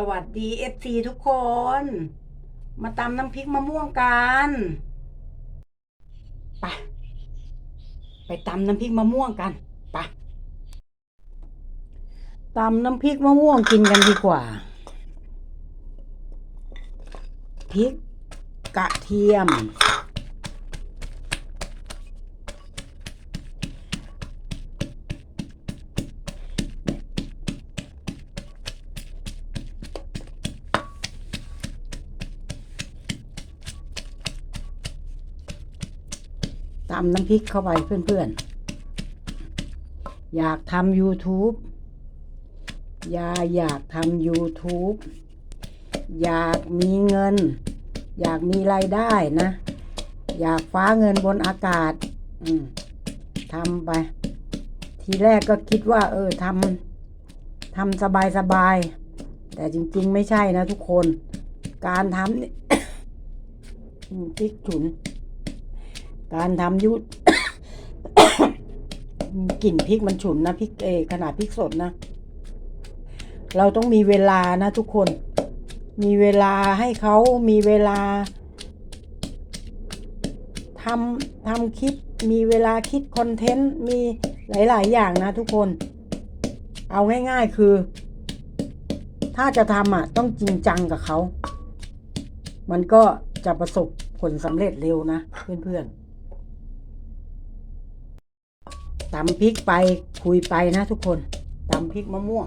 สวัสดีเอฟซีทุกคน มาตำน้ำพริกมะม่วงกันไปไปตำน้ำพริกมะม่วงกันไปตำน้ำพริกมะม่วงกินกันดีกว่าพริกกระเทียม ตำน้ำพริกเข้าไปเพื่อนๆ อยากทำ YouTube ยาอยากทำ YouTube อยากมีเงิน อยากมีรายได้นะ อยากฟ้าเงินบนอากาศทำไป ทีแรกก็คิดว่า เออทำทำสบายสบายๆแต่จริง ๆ ไม่ใช่นะทุกคน การทำนี่อืมพริกฉุน การทำยุกลิ่นพริกมันฉุนนะพริกเออขนาดพริกสดนะ เราต้องมีเวลานะทุกคน มีเวลาให้เขามีเวลาทำทำคลิป มีเวลาคิดคอนเทนต์ มีหลาย ๆ อย่างนะทุกคน เอาง่าย ๆ คือ ถ้าจะทำอะ ต้องจริงจังกับเขา มันก็จะประสบผลสำเร็จเร็วนะ เพื่อน ๆ ตำพริกไปคุยไปนะทุกคนตำพริกมะม่วง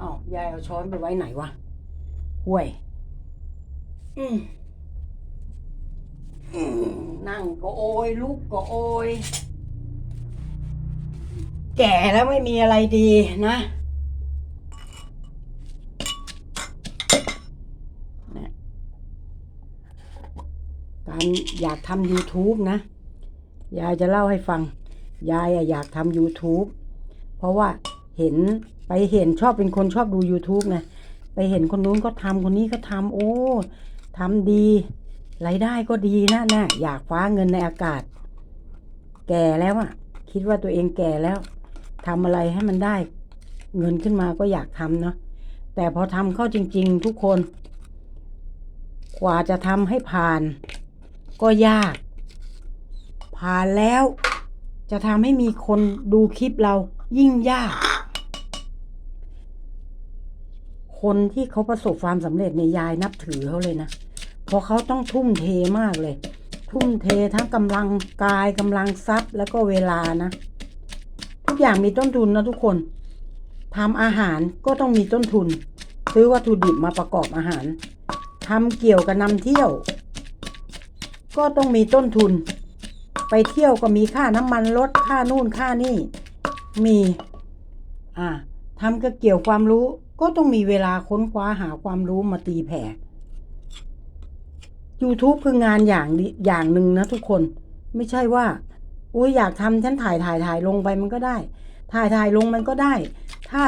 อ้าวยายเอาช้อนไปไว้ไหนวะห่วย อืมอมนั่งก็โอยลุกก็โอย แก่แล้วไม่มีอะไรดีนะการอยากทำ YouTube นะ ยายจะเล่าให้ฟัง ยายอยากทำ YouTube เพราะว่าเห็นไปเห็นชอบเป็นคนชอบดู YouTube ไงไปเห็นคนนู้นก็ทำคนนี้ก็ทำโอ้ทำดีรายได้ก็ดีนะนะอยากฟ้าเงินในอากาศ แก่แล้วอะคิดว่าตัวเองแก่แล้วทำอะไรให้มันได้ เงินขึ้นมาก็อยากทำเนาะแต่พอทำเข้าจริง ๆ ทุกคน กว่าจะทำให้ผ่าน ก็ยาก ผ่านแล้ว จะทำให้มีคนดูคลิปเรายิ่งยาก คนที่เขาประสบความสำเร็จในยายนับถือเขาเลยนะ เพราะเขาต้องทุ่มเทมากเลย ทุ่มเททั้งกำลังกายกำลังทรัพย์แล้วก็เวลานะ ทุกอย่างมีต้นทุนนะทุกคนทำอาหารก็ต้องมีต้นทุน ซื้อวัตถุดิบมาประกอบอาหารทำเกี่ยวกับนำเที่ยว ก็ต้องมีต้นทุน ไปเที่ยวก็มีค่าน้ำมันรถค่านู่นค่านี่ มีอ่าทำก็เกี่ยวความรู้ ก็ต้องมีเวลาค้นคว้าหาความรู้มาตีแผ่ YouTube คืองานอย่างอย่างหนึ่งนะทุกคน ไม่ใช่ว่าอุ้ยอยากทำฉันถ่ายถ่ายถ่ายลงไปมันก็ได้ ถ่ายถ่ายลงมันก็ได้ ถ้า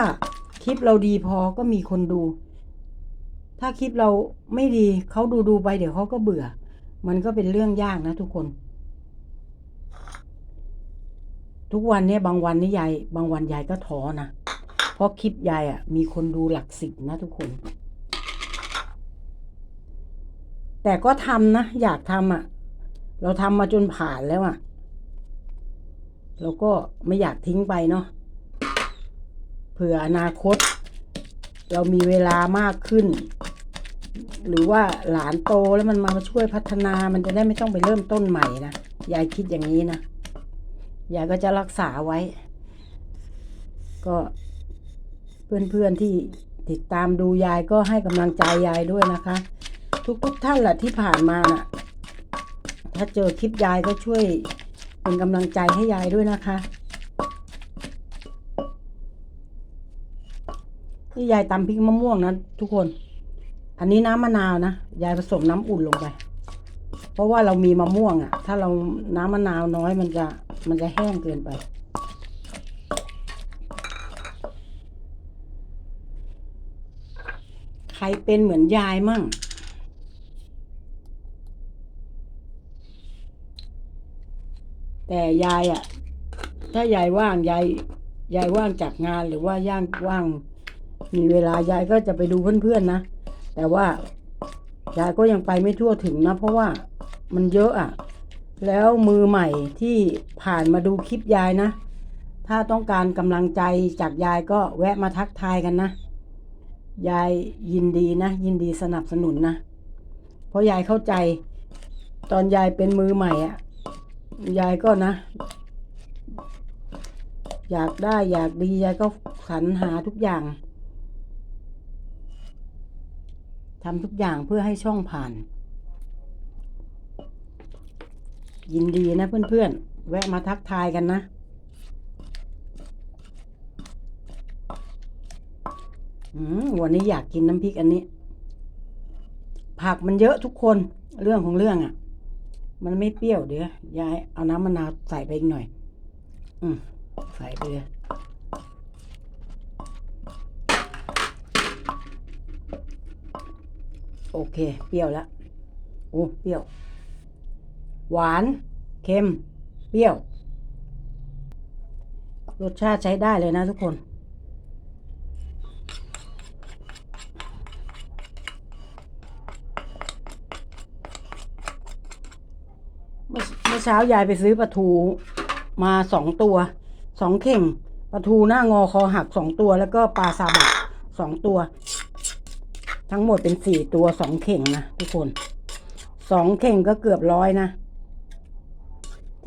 คลิปเราดีพอก็มีคนดู ถ้าคลิปเราไม่ดีเขาดูดูไปเดี๋ยวเขาก็เบื่อ มันก็เป็นเรื่องยากนะทุกคน ทุกวันเนี้ยบางวันนี่ยายบางวันยายก็ท้อนะเพราะคลิปยายอะ มีคนดูหลักสิบนะทุกคน แต่ก็ทำนะ อยากทำอะ เราทำมาจนผ่านแล้วอะ เราก็ไม่อยากทิ้งไปเนาะเผื่ออนาคต เรามีเวลามากขึ้น หรือว่าหลานโตแล้วมันมาช่วยพัฒนามันจะได้ไม่ต้องไปเริ่มต้นใหม่นะยายคิดอย่างนี้นะ ยายก็จะรักษาไว้ ก็เพื่อนๆที่ติดตามดูยายก็ให้กำลังใจยายด้วยนะคะ ทุกๆท่านแหละที่ผ่านมาน่ะถ้าเจอคลิปยายก็ช่วยเป็นกำลังใจให้ยายด้วยนะคะนี่ยายตำพริกมะม่วงนะทุกคน อันนี้น้ำมะนาวนะ ยายผสมน้ำอุ่นลงไป เพราะว่าเรามีมะม่วงอะ่ะ ถ้าเราน้ำมะนาวน้อยมันจะ มันจะแห้งเกินไป ใครเป็นเหมือนยายมั่ง แต่ยายอะถ้ายายว่างยายยายว่างจากงานหรือว่าย่างว่าง มีเวลายายก็จะไปดูเพื่อนๆนะ แต่ว่ายายก็ยังไปไม่ทั่วถึงนะ เพราะว่ามันเยอะอะ แล้วมือใหม่ที่ผ่านมาดูคลิปยายนะ ถ้าต้องการกำลังใจจากยายก็แวะมาทักทายกันนะ ยายยินดีนะ ยินดีสนับสนุนนะ เพราะยายเข้าใจ ตอนยายเป็นมือใหม่อะ่ะยายก็นะ อยากได้อยากดียายก็สรรหาทุกอย่างทำทุกอย่างเพื่อให้ช่องผ่าน ยินดีนะเพื่อนๆ แวะมาทักทายกันนะ วันนี้อยากกินน้ำพริกอันนี้ ผักมันเยอะทุกคนเรื่องของเรื่องอะ่ะ มันไม่เปรี้ยวเดี๋ยวยายเอาน้ำมะนาวใส่ไปอีกหน่อย อืมใส่ไปเลยโอเค เปรี้ยวแล้วโอ้เปรี้ยว หวาน เค็ม เปรี้ยว รสชาติใช้ได้เลยนะทุกคนเมื่อเช้ายายไปซื้อปลาทูมาสองตัวสองเข่งปลาทูหน้างอคอหักสองตัว แล้วก็ปลาซาบะสองตัว ทั้งหมดเป็นสี่ตัวสองเข่งนะทุกคนสองเข่งก็เกือบร้อยนะ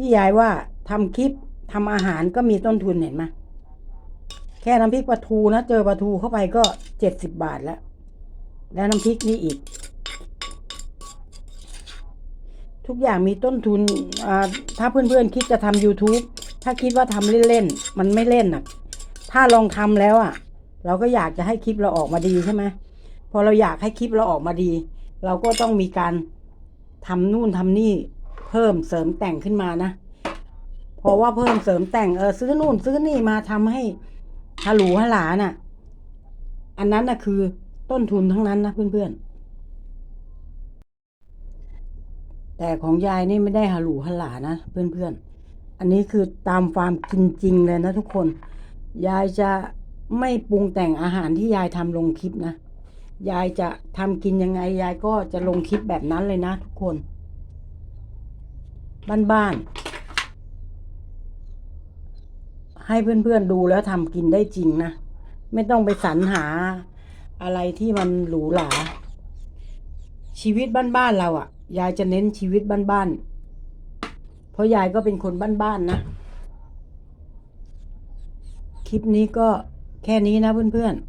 ที่ยายว่าทำคลิปทำอาหารก็มีต้นทุนเห็นไหมแค่น้ำพริกปลาทูนะเจอปลาทูเข้าไปก็เจ็ดสิบบาทแล้ว แล้วน้ำพริกนี่อีก ทุกอย่างมีต้นทุนอ่าถ้าเพื่อนๆคิดจะทำ YouTube ถ้าคิดว่าทำเล่นๆ มันไม่เล่นอะ ถ้าลองทำแล้วอะ เราก็อยากจะให้คลิปเราออกมาดีใช่ไหมพอเราอยากให้คลิปเราออกมาดี เราก็ต้องมีการทำนู่นทำนี่ เพิ่มเสริมแต่งขึ้นมานะ เพราะว่าเพิ่มเสริมแต่งเออซื้อนู่นซื้อนี่มาทำให้ฮัลโหลฮัลลาน่ะ อันนั้นน่ะคือต้นทุนทั้งนั้นนะเพื่อนๆ แต่ของยายนี่ไม่ได้ฮัลโหลฮัลลานะเพื่อนๆ อันนี้คือตามความจริงๆเลยนะทุกคน ยายจะไม่ปรุงแต่งอาหารที่ยายทำลงคลิปนะ ยายจะทำกินยังไง ยายก็จะลงคลิปแบบนั้นเลยนะทุกคน บ้านๆ ให้เพื่อนๆดูแล้วทำกินได้จริงนะ ไม่ต้องไปสรรหาอะไรที่มันหรูหราชีวิตบ้านๆเราอะ่ะ ยายจะเน้นชีวิตบ้านๆ เพราะยายก็เป็นคนบ้านๆนะ คลิปนี้ก็แค่นี้นะเพื่อนๆ